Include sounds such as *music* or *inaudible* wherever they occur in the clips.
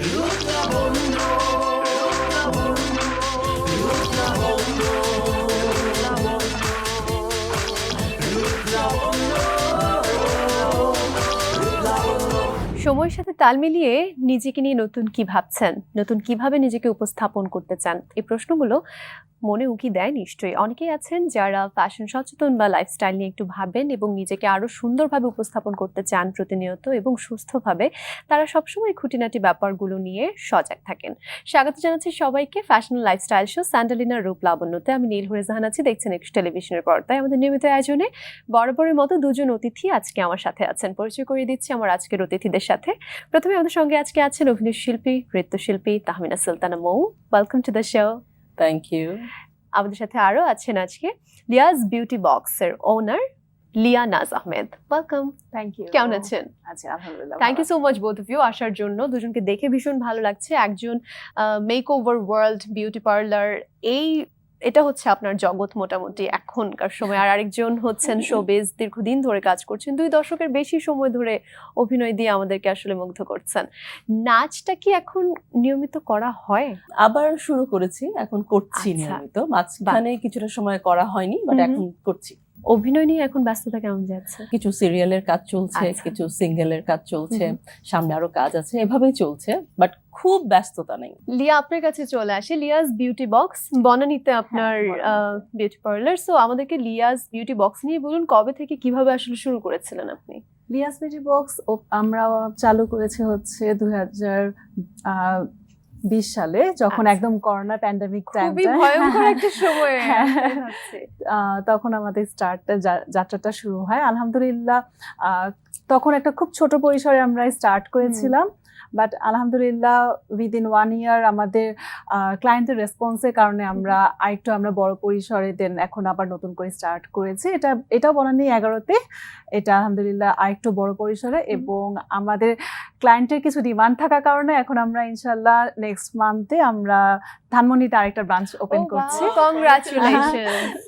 Ruta Bolívar. সময়ের সাথে তাল মিলিয়ে নিজেকে নিয়ে নতুন কি ভাবছেন? নতুন কীভাবে নিজেকে উপস্থাপন করতে চান? এই প্রশ্নগুলো মনে উকি দেয় নিশ্চয়ই। অনেকেই আছেন যারা ফ্যাশন সচেতন বা লাইফস্টাইল নিয়ে একটু ভাবেন এবং নিজেকে আরও সুন্দরভাবে উপস্থাপন করতে চান প্রতিনিয়ত এবং সুস্থভাবে, তারা সবসময় খুঁটিনাটি ব্যাপারগুলো নিয়ে সজাগ থাকেন। স্বাগত জানাচ্ছি সবাইকে ফ্যাশন লাইফস্টাইল শো স্যান্ডালিনার রূপ লাবণ্যতে। আমি নীল হরে জাহান আছি, দেখছেন একটু টেলিভিশনের পর্দায়। আমাদের নিয়মিত আয়োজনে বরাবরের মতো দুজন অতিথি আজকে আমার সাথে আছেন। পরিচয় করিয়ে দিচ্ছি আমার আজকের অতিথিদের সাথে। প্রথমে আমাদের সঙ্গে আজকে আছেন অভিনয় শিল্পী নৃত্যশিল্পী Tahmina Sultana Mou. Welcome to the show thank you আমাদের সাথে আরও আছেন আজকে লিয়াজ বিউটি বক্সের owner Lia Naz Ahmed. Welcome thank you কেমন আছেন? আচ্ছা আলহামদুলিল্লাহ thank you so much both of you আসার জন্য। দুজনকে দেখে ভীষণ ভালো লাগছে। একজন make over world beauty parlour এই এটা হচ্ছে আপনার জগৎ মোটামুটি এখনকার সময়। আর আরেকজন হচ্ছেন *laughs* শোবেজ দীর্ঘদিন ধরে কাজ করছেন। দুই দশকের বেশি সময় ধরে অভিনয় দিয়ে আমাদেরকে আসলে মুগ্ধ করছেন। নাচটা কি এখন নিয়মিত করা হয়? আবার শুরু করেছি এখন করছি আচ্ছা। নিয়মিত। মাঝখানে কিছুটা সময় করা হয়নি বাট। এখন করছি। অভিনয় নিয়ে এখন ব্যস্ততা কেমন যাচ্ছে? কিছু সিরিয়ালের কাজ চলছে আচ্ছা। কিছু সিঙ্গেলের কাজ চলছে সামনে আরও কাজ আছে এভাবেই চলছে বাট খুব ব্যস্ততা নেই। লিয়া আপনার কাছে চলে আসে। লিয়াজ বিউটি বক্স বনানীতে আপনার বনানীতে। বিউটি পার্লার সো আমাদেরকে লিয়াজ বিউটি বক্স নিয়ে বলুন কবে থেকে কীভাবে আসলে শুরু করেছিলেন আপনি? লিয়াস বিউটি বক্স আমরা চালু করেছে হচ্ছে দুই হাজার বিশ সালে যখন আচ্ছা। একদম করোনা প্যান্ডামিক টাইম ভয়ঙ্কর একটা *laughs* সময়। হচ্ছে। তখন আমাদের স্টার্টটা যাত্রাটা শুরু হয় আলহামদুলিল্লাহ আহ, তখন একটা খুব ছোট পরিসরে আমরা স্টার্ট করেছিলাম বাট আলহামদুলিল্লাহ উইদিন ওয়ান ইয়ার আমাদের ক্লায়েন্টের রেসপন্সের কারণে আমরা আরেকটু আমরা বড় পরিসরে দেন এখন আবার নতুন করে স্টার্ট করেছি। এটা এটাও বনানি এগারোতে। এটা আলহামদুলিল্লাহ আরেকটু বড় পরিসরে এবং আমাদের ক্লায়েন্টের কিছু ডিমান্ড থাকার কারণে এখন আমরা ইনশাল্লাহ নেক্সট মান্থে আমরা ধানমন্ডিতে আরেকটা ব্রাঞ্চ ওপেন Oh, করছি। Wow,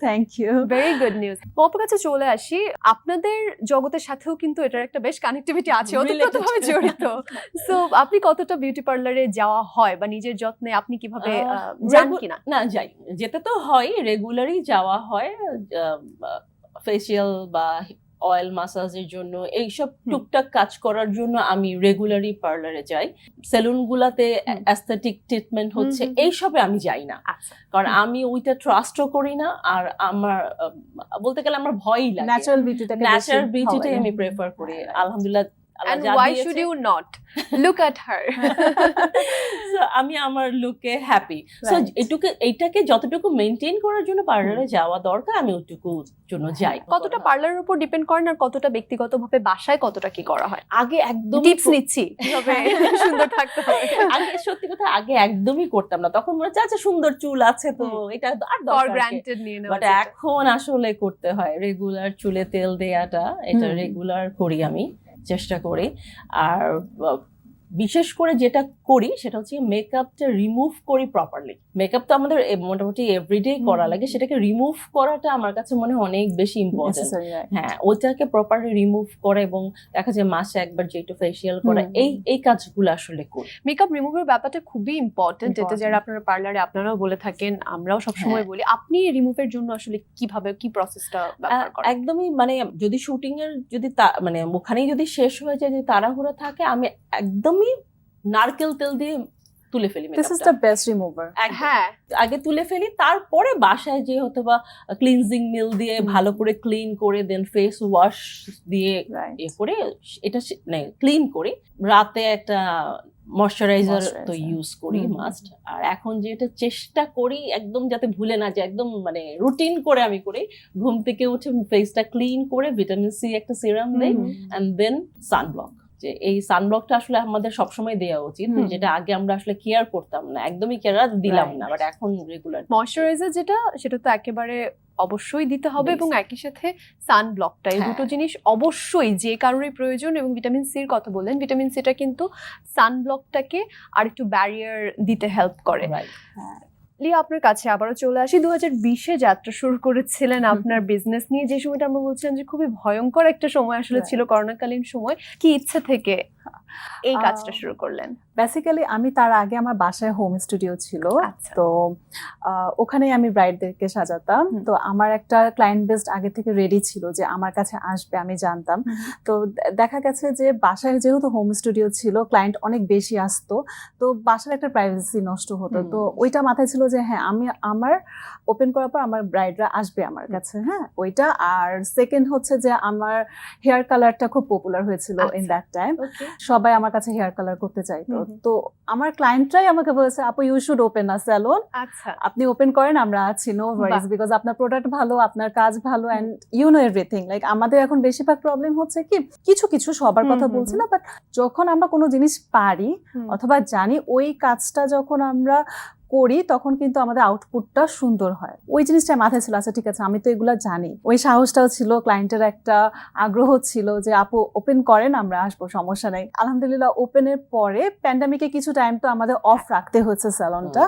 thank you very good news মপের কাছে চলে আসি। আপনাদের জগতের সাথেও কিন্তু এটার একটা বেশ কানেক্টিভিটি আছে. ওতপ্রোতভাবে জড়িত। সো আপনি কতটা বিউটি পার্লারে যাওয়া হয় বা নিজের যত্নে আপনি কীভাবে যান কিনা? না যাই। যেতে তো হয় রেগুলারই যাওয়া হয় ফেসিয়াল বা অয়েল মাসাজের জন্য এইসব। টুকটাক কাজ করার জন্য আমি রেগুলারই পার্লারে যাই। সেলুন গুলাতে অ্যাস্থেটিক ট্রিটমেন্ট হচ্ছে। এইসবে আমি যাই না। আচ্ছা। কারণ আমি ওইটা ট্রাস্টও করি না আর আমার বলতে গেলে আমার ভয়ই লাগে। ন্যাচারাল বিউটিটাকে ন্যাচারাল বিউটিটাই আমি প্রেফার করি। আলহামদুলিল্লাহ আল্লাহ and why should you not? Look at her. *laughs* So, আমি আমার লুকে হ্যাপি সো. এটুকু এইটাকে যতটুকু মেনটেন করার জন্য পার্লারে যাওয়া দরকার আমি ওইটুকু জন্য যাই। কতটা পার্লারের উপর ডিপেন্ড করেন আর কতটা ব্যক্তিগতভাবে বাসায় কতটা কি করা হয়? আগে একদম টিপস নিচ্ছি কীভাবে *laughs* সুন্দর থাকতে হবে। *laughs* আগে সত্যি কথা আগে একদমই করতাম না। তখন মনে হচ্ছে আচ্ছা সুন্দর চুল আছে তো। এটা আর দরকার নিয়ে বাট। এখন আসলে করতে হয়। রেগুলার চুলে তেল দেয়াটা এটা। রেগুলার করি আমি। চেষ্টা করি। আর বিশেষ করে যেটা করি সেটা হচ্ছে মেকআপটা রিমুভ করি প্রপারলি মেকআপ তো আমাদের মোটামুটি এভরিডে করা লাগে সেটাকে রিমুভ করাটা আমার কাছে মনে হয় অনেক বেশি ইম্পর্টেন্ট হ্যাঁ ওইটাকে প্রপারলি রিমুভ করে এবং দেখা যায় মাসে একবার যে একটু ফেসিয়াল করা এই এই কাজগুলো আসলে করি। মেকআপ রিমুভের ব্যাপারটা খুবই ইম্পর্টেন্ট Important. যারা আপনারা পার্লারে আপনারাও বলে থাকেন আমরাও সবসময় বলি আপনি রিমুভের জন্য আসলে কীভাবে কি প্রসেসটা একদমই মানে যদি শুটিং এর যদি মানে ওখানেই যদি শেষ হয়ে যায় যদি তাড়াহুড়া থাকে আমি একদমই নারকেল তেল দিয়ে তুলে ফেলি This is makeup the টা। best remover. একদম। হ্যাঁ আগে তুলে ফেলি তারপরে বাসায় যে বা ক্লিনজিং মিল দিয়ে ভালো করে ক্লিন করে দেন ফেস ওয়াশ দিয়ে. এ করে এটা মানে ক্লিন করি রাতে একটা ময়শ্চারাইজার তো ইউজ করি মাস্ট আর এখন যেটা চেষ্টা করি একদম যাতে ভুলে না যায় একদম মানে রুটিন করে আমি করি ঘুম থেকে উঠে ফেসটা ক্লিন করে ভিটামিন সি একটা সিরাম দেই। অ্যান্ড দেন সানব্লক যে এই সানব্লকটা আসলে আমাদের সবসময় দেওয়া উচিত যেটা আগে আমরা আসলে কেয়ার করতাম না একদমই কেয়ার দিলাম না বাট এখন রেগুলার ময়শ্চারাইজার যেটা সেটা তো একেবারে অবশ্যই দিতে হবে এবং একই সাথে সান ব্লকটা এই হ্যাঁ। দুটো জিনিস অবশ্যই যে কারোরই প্রয়োজন এবং ভিটামিন সির কথা বললেন ভিটামিন সিটা কিন্তু সান ব্লকটাকে আর একটু ব্যারিয়ার দিতে হেল্প করে লিয়া আপনার কাছে আবারও চলে আসি। দু হাজার বিশে যাত্রা শুরু করেছিলেন আপনার বিজনেস নিয়ে। যে সময়টা আমরা বলছিলাম যে খুবই ভয়ঙ্কর একটা সময় আসলে ছিল করোনাকালীন সময়। কি ইচ্ছে থেকে এই কাজটা শুরু করলেন। বেসিক্যালি আমি তার আগে আমার বাসায় হোম স্টুডিও ছিল। আচ্ছা। তো আহ, ওখানেই আমি ব্রাইডদেরকে সাজাতাম। তো আমার একটা ক্লায়েন্ট বেসড আগে থেকে রেডি ছিল যে আমার কাছে আসবে আমি জানতাম। তো দেখা গেছে যে বাসায় যেহেতু হোম স্টুডিও ছিল ক্লায়েন্ট অনেক বেশি আসতো। তো বাসার একটা প্রাইভেসি নষ্ট হতো। তো ওইটা মাথায় ছিল যে হ্যাঁ আমি আমার ওপেন করার পর আমার ব্রাইডরা আসবে আমার কাছে হ্যাঁ ওইটা। আর সেকেন্ড হচ্ছে যে আমার হেয়ার কালারটা খুব পপুলার হয়েছিল ইন। দ্যাট টাইম ওকে সবাই আমার কাছে হেয়ার কালার করতে চাইতো। তো। আমার ক্লায়েন্টরাই আমাকে বলেছে আপু you should open a salon আচ্ছা। আপনি ওপেন করেন আমরা আছি নো ওয়ারিজ বিকজ আপনার প্রোডাক্ট ভালো আপনার কাজ ভালো and you know everything like আমাদের এখন বেশিরভাগ প্রবলেম হচ্ছে কি কিছু কিছু সবার কথা বলছি না বাট যখন আমরা কোনো জিনিস পারি অথবা জানি ওই কাজটা যখন আমরা করি তখন কিন্তু আমাদের আউটপুটটা সুন্দর হয়। ওই জিনিসটা মাথায় ছিল আচ্ছা ঠিক আছে আমি তো এগুলা জানি। ওই সাহসটাও ছিল ক্লায়েন্টের একটা আগ্রহ ছিল যে আপু ওপেন করেন আমরা আসব সমস্যা নাই। আলহামদুলিল্লাহ ওপেনের পরে প্যান্ডামিকে কিছু টাইম তো আমাদের অফ রাখতে হচ্ছে স্যালনটা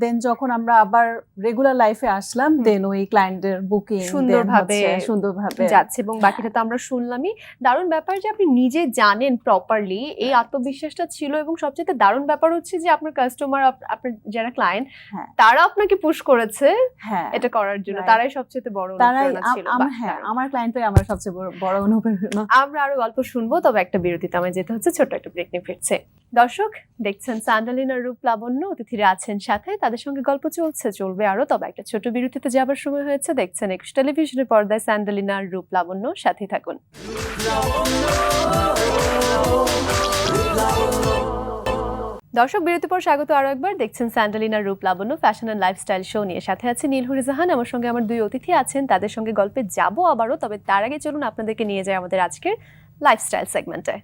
দেন যখন আমরা আবার রেগুলার লাইফে আসলাম দেন ওই ক্লায়েন্টের বুকিং সুন্দরভাবে সুন্দরভাবে যাচ্ছে এবং বাকিটা তো আমরা শুনলামই। দারুণ ব্যাপার যে আপনি নিজে জানেন প্রপারলি এই আত্মবিশ্বাসটা ছিল এবং সবচেয়ে দারুণ ব্যাপার হচ্ছে যে আপনার কাস্টমার আপনার যারা ক্লায়েন্ট হ্যাঁ। তারা আপনাকে পুশ করেছে হ্যাঁ। এটা করার জন্য। তারাই সবচেয়ে বড় তারাই হ্যাঁ আমার ক্লায়েন্টই আমার সবচেয়ে বড় অনুপ্রেরণা। আমরা আরও গল্প শুনব তবে একটা বিরতিতে আমায় যেতে হচ্ছে ছোট্ট একটা ব্রেক নিয়ে ফিরছে। দর্শক দেখছেন স্যান্ডালিনার রূপ লাবণ্য অতিথিরা আছেন সাথে তাদের সঙ্গে গল্প চলছে চলবে আরও তবে একটা ছোট বিরতিতে যাবার সময় হয়েছে। দেখছেন একুশ টেলিভিশনের পর্দায় স্যান্ডালিনার রূপ লাবণ্য সাথে থাকুন। দর্শক বিরতি পর স্বাগত আরও একবার। দেখছেন স্যান্ডালিনার রূপ লাবণ্য ফ্যাশন অ্যান্ড লাইফস্টাইল শো নিয়ে। সাথে আছে নীলহুরি জাহান। আমার সঙ্গে আমার দুই অতিথি আছেন। তাদের সঙ্গে গল্পে যাব আবারও, তবে তার আগে চলুন আপনাদেরকে নিয়ে যায় আমাদের আজকের লাইফস্টাইল সেগমেন্টে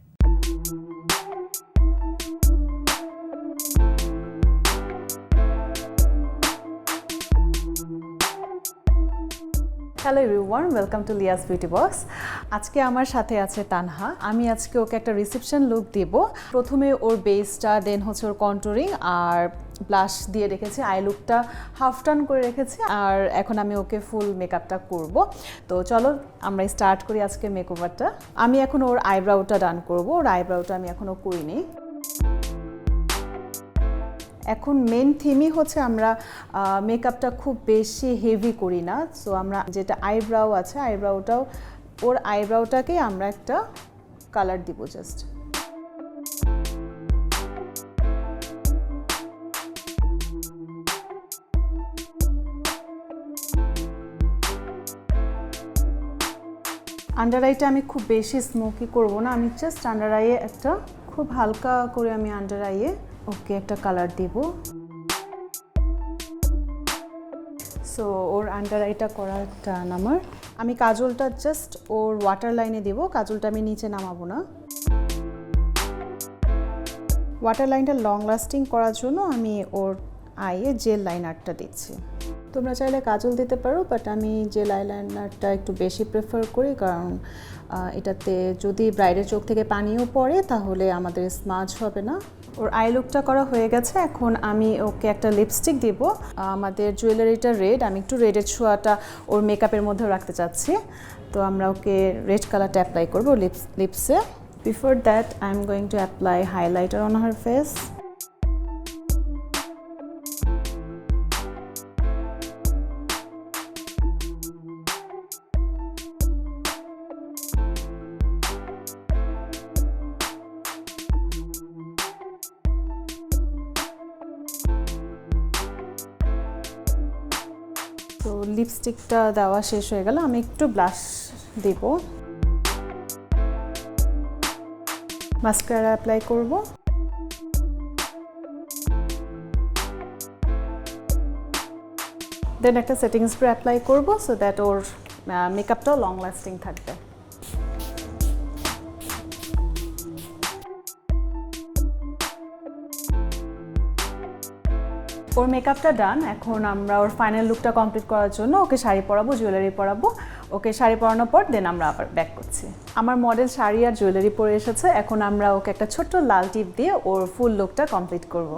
hello everyone welcome to Lia's beauty box আজকে আমার সাথে আছে তানহা। আমি আজকে ওকে একটা রিসেপশন লুক দিব। প্রথমে ওর বেসটা দেন হচ্ছে ওর কন্টুরিং আর ব্লাশ দিয়ে রেখেছি। আই লুকটা হাফ টার্ন করে রেখেছি আর এখন আমি ওকে ফুল মেকআপটা করব। তো চলো আমরা স্টার্ট করি আজকে মেকওভারটা আমি এখন ওর আইব্রাউটা ডান করব। ওর আইব্রাউটা আমি এখনও করিনি। এখন মেন থিমই হচ্ছে আমরা মেকআপটা খুব বেশি হেভি করি না। সো আমরা যেটা আইব্রাউ আছে আইব্রাউটাও ওর আইব্রাউটাকেই আমরা একটা কালার দিব জাস্ট আন্ডার আইটা আমি খুব বেশি স্মোকি করব না, আমি জাস্ট আন্ডার আইয়ে একটা খুব হালকা করে আমি আন্ডার আইয়ে ওকে একটা কালার দিব। সো ওর আন্ডার আইটা করার টান আমার। আমি কাজলটা জাস্ট ওর ওয়াটার লাইনে দেব। কাজলটা আমি নিচে নামাবো না। ওয়াটার লাইনটা লং লাস্টিং করার জন্য আমি ওর আইয়ে জেল লাইনারটা দিচ্ছি। তোমরা চাইলে কাজল দিতে পারো বাট আমি জেল আইলাইনারটা একটু বেশি প্রেফার করি, কারণ এটাতে যদি ব্রাইডের চোখ থেকে পানিও পড়ে, তাহলে আমাদের স্মাজ হবে না। ওর আই লুকটা করা হয়ে গেছে। এখন আমি ওকে একটা লিপস্টিক দিব। আমাদের জুয়েলারিটা রেড আমি একটু রেডের ছোঁয়াটা ওর মেকআপের মধ্যেও রাখতে চাচ্ছি। তো আমরা ওকে রেড কালারটা অ্যাপ্লাই করব lips লিপসে before that I am going to apply highlighter on her face লিপস্টিকটা দেওয়া শেষ হয়ে গেল, আমি একটু ব্লাশ দেব। মাস্কারা অ্যাপ্লাই করব। দেন একটা সেটিং স্প্রে অ্যাপ্লাই করব সো দ্যাট ওর মেকআপটাও লং লাস্টিং থাকবে। ওর মেকআপটা ডান এখন আমরা ওর ফাইনাল লুকটা কমপ্লিট করার জন্য ওকে শাড়ি পরাবো জুয়েলারি পরাবো। ওকে শাড়ি পরানোর পর দেন আমরা আবার ব্যাক করছি। আমার মডেল শাড়ি আর জুয়েলারি পরে এসেছে, এখন আমরা ওকে একটা ছোট্ট লাল টিপ দিয়ে ওর ফুল লুকটা কমপ্লিট করব।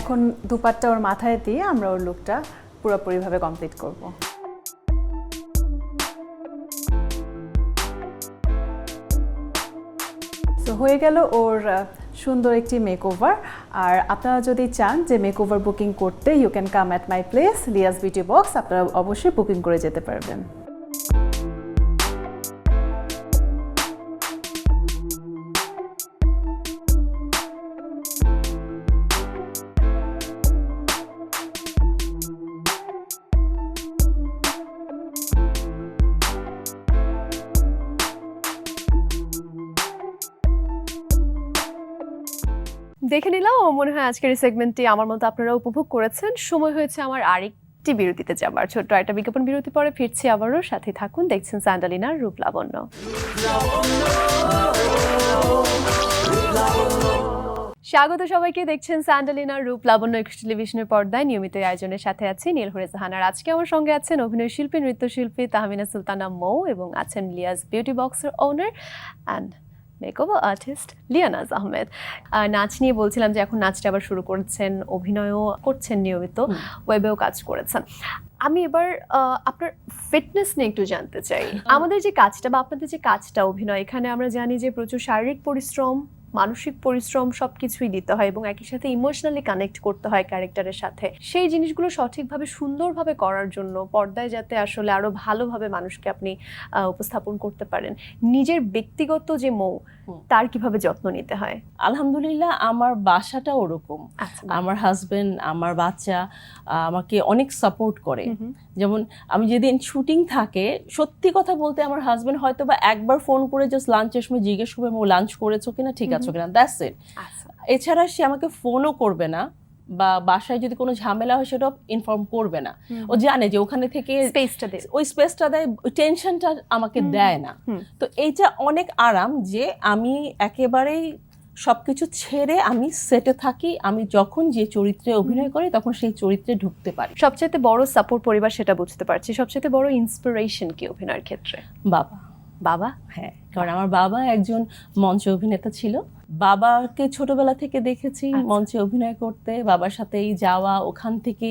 এখন দুপাট্টা ওর মাথায় দিয়ে আমরা ওর লুকটা পুরোপুরিভাবে কমপ্লিট করব। তো হয়ে গেল ওর সুন্দর একটি মেকওভার আর আপনারা যদি চান যে মেকওভার বুকিং করতে you can come at my place Lia's beauty box আপনারা অবশ্যই বুকিং করে যেতে পারবেন। দেখে নিলাম মনে হয় আজকের এই সেগমেন্টটি আমার মতো আপনারা উপভোগ করেছেন। সময় হয়েছে আমার আরেকটি বিরতিতে যাবার। ছোট্ট একটা বিজ্ঞাপন বিরতি পরে ফিরছি আবারও। সাথে থাকুন, দেখছেন স্যান্ডালিনার রূপ লাবণ্য স্বাগত সবাইকে, দেখছেন স্যান্ডালিনার রূপ লাবণ্য একুশ টেলিভিশনের পর্দায়। নিয়মিত আয়োজনের সাথে আছি নীলহরে জাহানার আজকে আমার সঙ্গে আছেন অভিনয় শিল্পী, নৃত্যশিল্পী তাহমিনা সুলতানা মৌ এবং আছেন লিয়াস বিউটি বক্সের owner and makeover artist Lianaz Ahmed. নাচ নিয়ে বলছিলাম যে এখন নাচটা আবার শুরু করেছেন অভিনয়ও করছেন নিয়মিত ওয়েবেও কাজ করেছেন। আমি এবার আপনার ফিটনেস নিয়ে একটু জানতে চাই। *laughs* আমাদের যে কাজটা বা আপনাদের যে কাজটা অভিনয় এখানে আমরা জানি যে প্রচুর শারীরিক পরিশ্রম মানসিক পরিশ্রম সব কিছুই দিতে হয় এবং একই সাথে ইমোশনালি কানেক্ট করতে হয় ক্যারেক্টারের সাথে সেই জিনিসগুলো সঠিকভাবে, সুন্দরভাবে করার জন্য পর্দায় যাতে আসলে আরও ভালোভাবে মানুষকে আপনি উপস্থাপন করতে পারেন নিজের ব্যক্তিগত যে মৌ। তার কীভাবে যত্ন নিতে হয়? আলহামদুলিল্লাহ আমার বাসাটা ওরকম। আচ্ছা। আমার হাজবেন্ড আমার বাচ্চা আমাকে অনেক সাপোর্ট করে। যেমন আমি যেদিন শুটিং থাকে সত্যি কথা বলতে আমার হাজবেন্ড হয়তো বা একবার ফোন করে জাস্ট লাঞ্চের সময় জিজ্ঞেস করবে ও লাঞ্চ করেছ কিনা? ঠিক আছে কিনা? দ্যাটস ইট আচ্ছা। এছাড়া সে আমাকে ফোনও করবে না। বা বাসায় যদি কোনো ঝামেলা হয় সেটা ইনফর্ম করবে না। ও জানে যে ওখানে থেকে স্পেসটা দেবে। ওই স্পেসটা দেয় টেনশনটা আমাকে দেয় না। তো এইটা অনেক আরাম যে আমি একেবারেই সবকিছু ছেড়ে আমি সেটে থাকি আমি যখন যে চরিত্রে অভিনয় করি তখন সেই চরিত্রে ঢুকতে পারি। সবচেয়ে বড় সাপোর্ট পরিবার সেটা বুঝতে পারছি। সবচেয়ে বড় ইন্সপিরেশন কি অভিনয়ের ক্ষেত্রে? বাবা। বাবা? হ্যাঁ। কারণ আমার বাবা একজন মঞ্চ অভিনেতা ছিল। বাবাকে ছোটবেলা থেকে দেখেছি আচ্ছা। মঞ্চে অভিনয় করতে বাবার সাথেই যাওয়া ওখান থেকে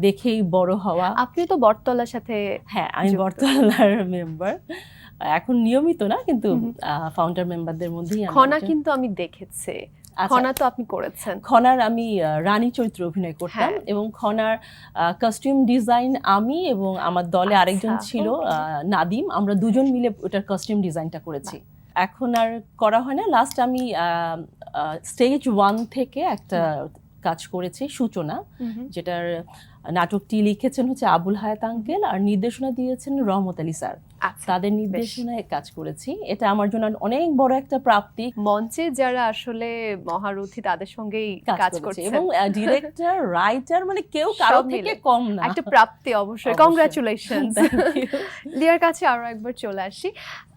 দেখেই বড় হওয়া। আপনি তো বটতলার সাথে হ্যাঁ আমি বটতলার মেম্বার। এখন নিয়মিত না কিন্তু। ফাউন্ডার মেম্বারদের মধ্যেই আমি খনা কিন্তু আমি দেখেছি। খনা তো আপনি করেছেন। খনার আমি রানী চরিত্র অভিনয় করতাম হ্যাঁ। এবং খনার কাস্টিউম ডিজাইন আমি এবং আমার দলে আরেকজন আচ্ছা, ছিল আহ, নাদিম। আমরা দুজন মিলে ওটার কাস্টিউম ডিজাইনটা করেছি। এখন আর করা হয় না। লাস্ট আমি স্টেজ ওয়ান থেকে একটা কাজ করেছি সূচনা যেটার নাটকটি লিখেছেন হচ্ছে আবুল হায়াত আঙ্কেল আর নির্দেশনা দিয়েছেন রহমত আলী স্যার। আচ্ছা তাদের নির্দেশনায় কাজ করেছি। এটা আমার জন্য অনেক বড় একটা প্রাপ্তি। মঞ্চে যারা আসলে মহারথী তাদের সঙ্গেই কাজ করছে। এবং ডিরেক্টর রাইটার মানে কেউ কারও থেকে কম না। একটা প্রাপ্তি অবশ্যই। অবশ্যই। কংগ্রাচুলেশন লিয়ার কাছে আরও একবার চলে আসি।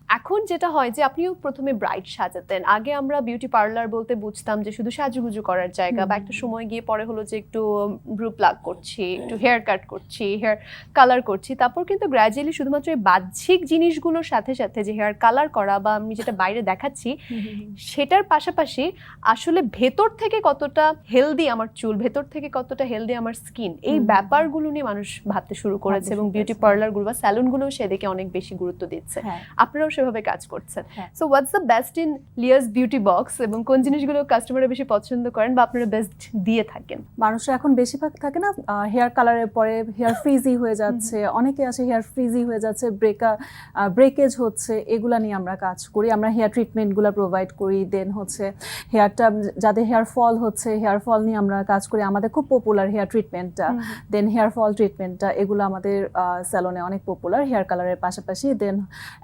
এখন যেটা হয় যে আপনিও প্রথমে ব্রাইট সাজাতেন। আগে আমরা বিউটি পার্লার বলতে বুঝতাম যে শুধু সাজুগুজু করার জায়গা বা একটা সময় গিয়ে পরে হলো যে একটু ব্রু প্লাগ করছি একটু হেয়ার কাট করছি হেয়ার কালার করছি। তারপর কিন্তু গ্র্যাজুয়ালি শুধুমাত্র এই বাহ্যিক জিনিসগুলোর সাথে সাথে যে হেয়ার কালার করা বা আমি যেটা বাইরে দেখাচ্ছি সেটার পাশাপাশি আসলে ভেতর থেকে কতটা হেলদি আমার চুল ভেতর থেকে কতটা হেলদি আমার স্কিন এই ব্যাপারগুলো নিয়ে মানুষ ভাবতে শুরু করেছে এবং বিউটি পার্লারগুলো বা স্যালুনগুলোও সেদিকে অনেক বেশি গুরুত্ব দিচ্ছে। হ্যাঁ। আপনারাও সেভাবে কাজ করছেন। So what's the best in Lia's beauty box এবং কোন জিনিসগুলো কাস্টমাররা বেশি পছন্দ করেন বা আপনারা বেস্ট দিয়ে থাকেন? মানুষরা এখন বেশিরভাগ থাকে না হেয়ার কালারের পরে হেয়ার ফ্রিজি *laughs* হয়ে যাচ্ছে অনেকে আছে হেয়ার ফ্রিজি হয়ে যাচ্ছে ব্রেকা ব্রেকেজ হচ্ছে এগুলা নিয়ে আমরা কাজ করি আমরা হেয়ার ট্রিটমেন্টগুলো প্রোভাইড করি দেন হচ্ছে হেয়ারটা যাদের হেয়ার ফল হচ্ছে হেয়ার ফল নিয়ে আমরা কাজ করি আমাদের খুব পপুলার হেয়ার ট্রিটমেন্টটা দেন হেয়ার ফল ট্রিটমেন্টটা এগুলো আমাদের স্যালনে অনেক পপুলার হেয়ার কালারের পাশাপাশি দেন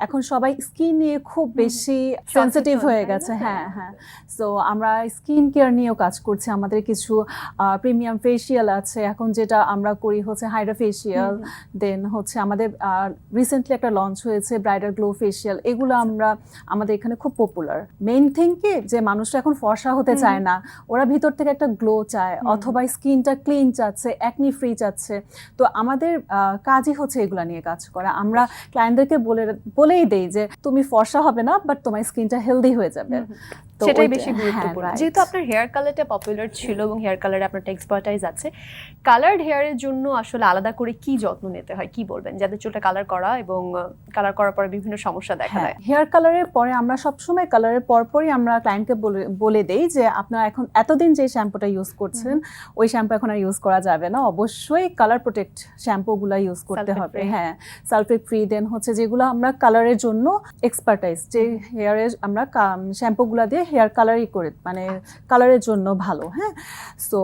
এখন সবাই স্কিন নিয়ে খুব বেশি সেন্সিটিভ হয়ে গেছে হ্যাঁ। হ্যাঁ সো আমরা স্কিন কেয়ার নিয়েও কাজ করছি। আমাদের কিছু প্রিমিয়াম ফেসিয়াল আছে। এখন যেটা আমরা করি হচ্ছে হাইড্রা ফেসিয়াল দেন হচ্ছে আমাদের রিসেন্টলি একটা লঞ্চ হয়েছে ব্রাইডাল গ্লো ফেসিয়াল এগুলো আমরা আমাদের এখানে খুব পপুলার মেইন থিং কি? যে মানুষরা এখন ফর্সা হতে চায় না। ওরা ভিতর থেকে একটা গ্লো চায় অথবা স্কিনটা ক্লিন চাচ্ছে অ্যাকনি ফ্রি চাচ্ছে। তো আমাদের কাজই হচ্ছে এগুলো নিয়ে কাজ করা। আমরা ক্লায়েন্টদেরকে বলে বলেই দেই যে তুমি ফর্সা হবে না বাট তোমার স্কিনটা হেলদি হয়ে যাবে। সেটাই বেশি হ্যাঁ, গুরুত্বপূর্ণ। যেহেতু আপনার হেয়ার কালারটা পপুলার ছিল এবং হেয়ার কালারে আপনার এক্সপার্টাইজ আছে কালার্ড হেয়ারের জন্য আসলে আলাদা করে কি যত্ন নিতে হয় কি বলবেন? যাদের চুলটা কালার করা এবং কালার করার পরে বিভিন্ন সমস্যা দেখা হ্যাঁ দেয়। হেয়ার কালারের পরে আমরা সবসময় কালারের পরপরই আমরা ক্লায়েন্টকে বলে দেই যে আপনারা এখন এতদিন যে শ্যাম্পুটা ইউজ করছেন ওই শ্যাম্পু এখন আর ইউজ করা যাবে না। অবশ্যই কালার প্রোটেক্ট শ্যাম্পুগুলো ইউজ করতে হবে। হ্যাঁ সালফেট ফ্রি দেন হচ্ছে যেগুলো আমরা কালারের জন্য এক্সপার্টাইজ যে হেয়ারের আমরা শ্যাম্পুগুলো দিয়ে হেয়ার কালারই করে মানে কালারের জন্য ভালো হ্যাঁ? সো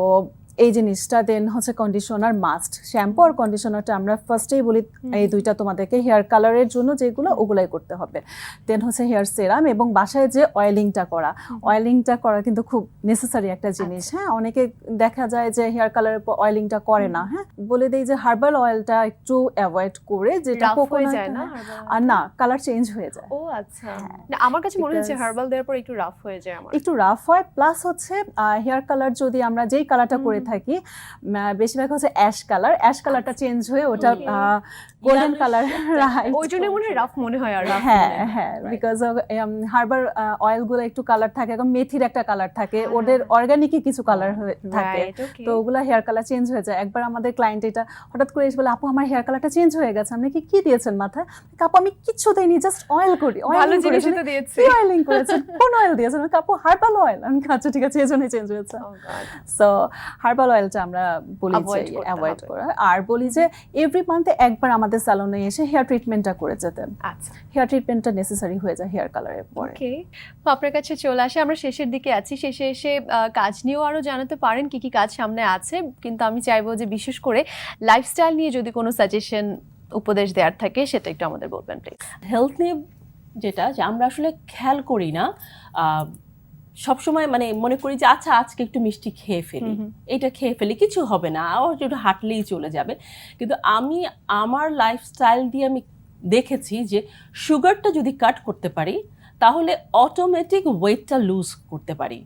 এই জিনিসটা দেন হচ্ছে কন্ডিশনার মাস্ট শ্যাম্পু আর কন্ডিশনারটা আমরা ফার্স্টেই বলি এই দুইটা তোমাদেরকে হেয়ার কালারের জন্য যেগুলো ওগুলাই করতে হবে। দেন হচ্ছে হেয়ার সেরাম এবং বাসায় যে অয়েলিংটা করা। অয়েলিংটা করা কিন্তু খুব নেসেসারি একটা জিনিস আচ্ছা। হ্যাঁ? অনেকে দেখা যায় যে হেয়ার কালারের অয়েলিংটা করে না হ্যাঁ? বলে দেই যে হার্বাল অয়েলটা একটু অ্যাভয়েড করে যেটা রাফ যায় না আর না কালার চেঞ্জ হয়ে যায়। ও আচ্ছা। আমার কাছে মনে হচ্ছে হার্বাল দেওয়ার পর একটু রাফ হয়ে যায় আমার। একটু রাফ হয় প্লাস হচ্ছে হেয়ার কালার যদি আমরা যেই কালারটা করে। থাকি বেশিরভাগ হচ্ছে অ্যাশ কালার অ্যাশ কালারটা চেঞ্জ হয়ে ওটা. গোল্ডেন কালার রাইট ওই জন্য মনে রাফ মনে হয় আর হ্যাঁ হ্যাঁ। বিকজ অফ হার্বার অয়েলগুলো একটু কালার থাকে মেথির একটা কালার থাকে হ্যাঁ, ওদের হ্যাঁ। অর্গানিকই কিছু কালার থাকে। তো ওগুলা হেয়ার কালার চেঞ্জ হয়ে যায়। একবার আমাদের ক্লায়েন্ট এটা হঠাৎ করে এসে বলে আপু আমার হেয়ার কালারটা চেঞ্জ হয়ে গেছে আপনি কি কি দিয়েছেন মাথায়? আমি কিচ্ছু দেইনি জাস্ট অয়েল করি ভালো অয়েলিং জিনিস তো দিয়েছি। অয়েলিং করেছেন কোন অয়েল দিয়েছেন হার্বাল অয়েল আমি আচ্ছা ঠিক আছে এই জন্যই চেঞ্জ হয়েছে। সো হার্বাল অয়েলটা আমরা বলি যে অ্যাভয়েড করা। আর বলি যে এভরি মান্থে একবার আমাদের স্যালনে এসে হেয়ার ট্রিটমেন্টটা করে যেতেন আচ্ছা। হেয়ার ট্রিটমেন্টটা নেসেসারি হয়ে যায় হেয়ার কালারের পরে। ওকে তো আপনার কাছে চলে আসে আমরা শেষের দিকে আছি। শেষে এসে কাজ নিয়েও আরও জানাতে পারেন কি কি কাজ সামনে আছে। কিন্তু আমি চাইব যে বিশেষ করে লাইফস্টাইল নিয়ে যদি কোনো সাজেশন উপদেশ দেওয়ার থাকে সেটা একটু আমাদের বলবেন প্লিজ হেলথ নিয়ে যেটা যে আমরা আসলে খেয়াল করি না সবসময় মানে মনে করি যে আচ্ছা আজকে একটু মিষ্টি খেয়ে ফেলি। এটা খেয়ে ফেলি। কিছু হবে না। আর একটু হাঁটলেই চলে যাবে। কিন্তু আমি আমার লাইফস্টাইল দিয়ে আমি দেখেছি যে সুগারটা যদি কাট করতে পারি তাহলে অটোমেটিক ওয়েটটা লুজ করতে পারি।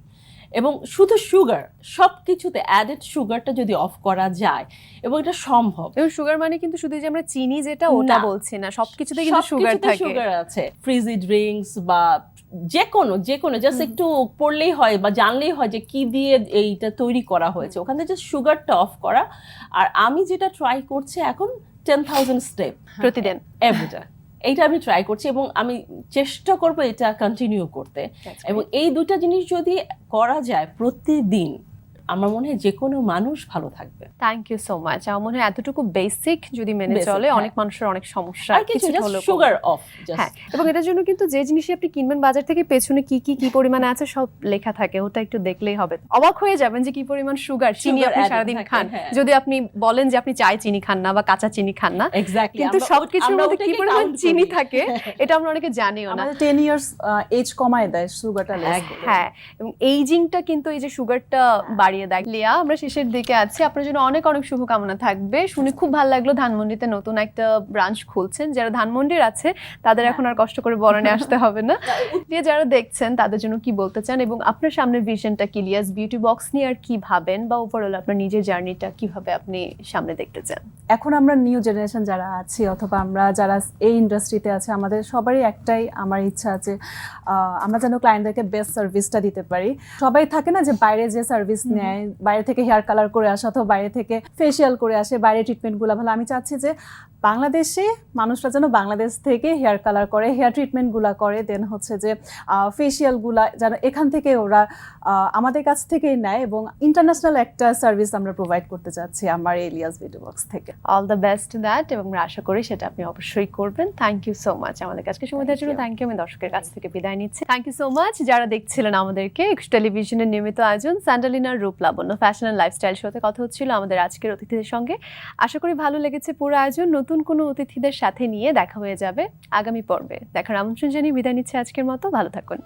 এবং শুধু সুগার সব কিছুতে অ্যাডেড সুগারটা যদি অফ করা যায় এবং এটা সম্ভব। এবং সুগার মানে কিন্তু শুধু যে আমরা চিনি যেটা ওটা বলছি না। সব সবকিছুতে কিন্তু সুগার থাকে। সুগার আছে। ফ্রিজি ড্রিঙ্কস বা যে কোনো যে কোনো জাস্ট একটু পড়লেই হয় বা জানলেই হয় যে কি দিয়ে এইটা তৈরি করা হয়েছে। ওখান থেকে জাস্ট সুগারটা অফ করা। আর আমি যেটা ট্রাই করছি এখন টেন থাউজেন্ড স্টেপ প্রতিদিন। এভরিডে এইটা আমি ট্রাই করছি এবং আমি চেষ্টা করব এটা কন্টিনিউ করতে। এবং এই দুটা জিনিস যদি করা যায় প্রতিদিন আমার মনে হয় যে কোনো মানুষ ভালো থাকবে থ্যাংক ইউ সো মাচ আমার মনে হয় এতটুকু বেসিক যদি মেনে চলে হ্যাঁ। অনেক মানুষের অনেক সমস্যা আর কিছু। সুগার অফ হ্যাঁ এবং এটার জন্য কিন্তু যে জিনিসই আপনি কিনবেন বাজার থেকে পেছনে কি কি কি পরিমাণে আছে সব লেখা থাকে ওটা একটু দেখলেই হবে অবাক হয়ে যাবেন যে কি পরিমাণ সুগার চিনি আপনি সারাদিন খান হ্যাঁ। যদি আপনি বলেন যে আপনি চায় চিনি খান না বা কাঁচা চিনি খান না কিন্তু সবকিছুর মধ্যে কি পরিমাণ চিনি থাকে *laughs* এটা আমরা অনেকে জানিও না আমাদের টেন ইয়ার্স এজ কমায় দেয় সুগারটা। হ্যাঁ এবং এইজিংটা কিন্তু এই যে সুগারটা বাড়িয়ে দেয় লিয়া আমরা শেষের দিকে আছি। আপনার জন্য অনেক অনেক শুভকামনা থাকবে। শুনে খুব ভালো লাগল ধানমন্ডিতে নতুন একটা ব্রাঞ্চ খুলছেন। যারা ধানমন্ডির আছে তাদের এখন আর কষ্ট করে বরণে আসতে হবে না। দিয়ে যারা দেখছেন তাদের জন্য কি বলতে চান? এবং আপনার সামনের ভিশনটা কি লিয়াস বিউটি বক্স নিয়ে আর কি ভাবেন? বা ওভারঅল আপনার নিজের জার্নিটা কীভাবে আপনি সামনে দেখতে চান? এখন আমরা নিউ জেনারেশন যারা আছি অথবা আমরা যারা এই ইন্ডাস্ট্রিতে আছে আমাদের সবারই একটাই আমার ইচ্ছা আছে আহ, আমরা যেন ক্লায়েন্টদেরকে বেস্ট সার্ভিসটা দিতে পারি। সবাই থাকে না যে বাইরে যে সার্ভিস। নেয় বাইরে থেকে হেয়ার কালার করে আসে অথবা বাইরে থেকে ফেসিয়াল করে আসে বাইরে ট্রিটমেন্টগুলো ভালো। আমি চাচ্ছি যে বাংলাদেশে মানুষরা যেন বাংলাদেশ থেকে হেয়ার কালার করে হেয়ার ট্রিটমেন্টগুলো করে দেন হচ্ছে যে ফেসিয়ালগুলা যেন এখান থেকে ওরা আমাদের কাছ থেকেই নেয় এবং ইন্টারন্যাশনাল একটা সার্ভিস আমরা প্রোভাইড করতে চাচ্ছি আমার এলিয়াস বিউটি বক্স থেকে। অল দ্য বেস্ট দ্যাট এবং আমরা আশা করি সেটা আপনি অবশ্যই করবেন। থ্যাংক ইউ সো মাচ আমাদের কাছে সময় দেওয়ার জন্য। থ্যাংক ইউ আমি দর্শকের কাছ থেকে বিদায় নিচ্ছি। থ্যাংক ইউ সো মাচ যারা দেখছিলেন আমাদেরকে টেলিভিশনের নিয়মিত আয়োজন স্যান্ডালিনার রূপ লাবণ্য। ফ্যাশন অ্যান্ড লাইফস্টাইল শোতে কথা হচ্ছিল আমাদের আজকের অতিথিদের সঙ্গে। আশা করি ভালো লেগেছে পুরো আয়োজন। নতুন কোনো অতিথিদের সাথে নিয়ে দেখা হয়ে যাবে আগামী পর্বে। দেখার আমন্ত্রণ জানিয়ে বিদায় নিচ্ছে আজকের মতো। ভালো থাকুন।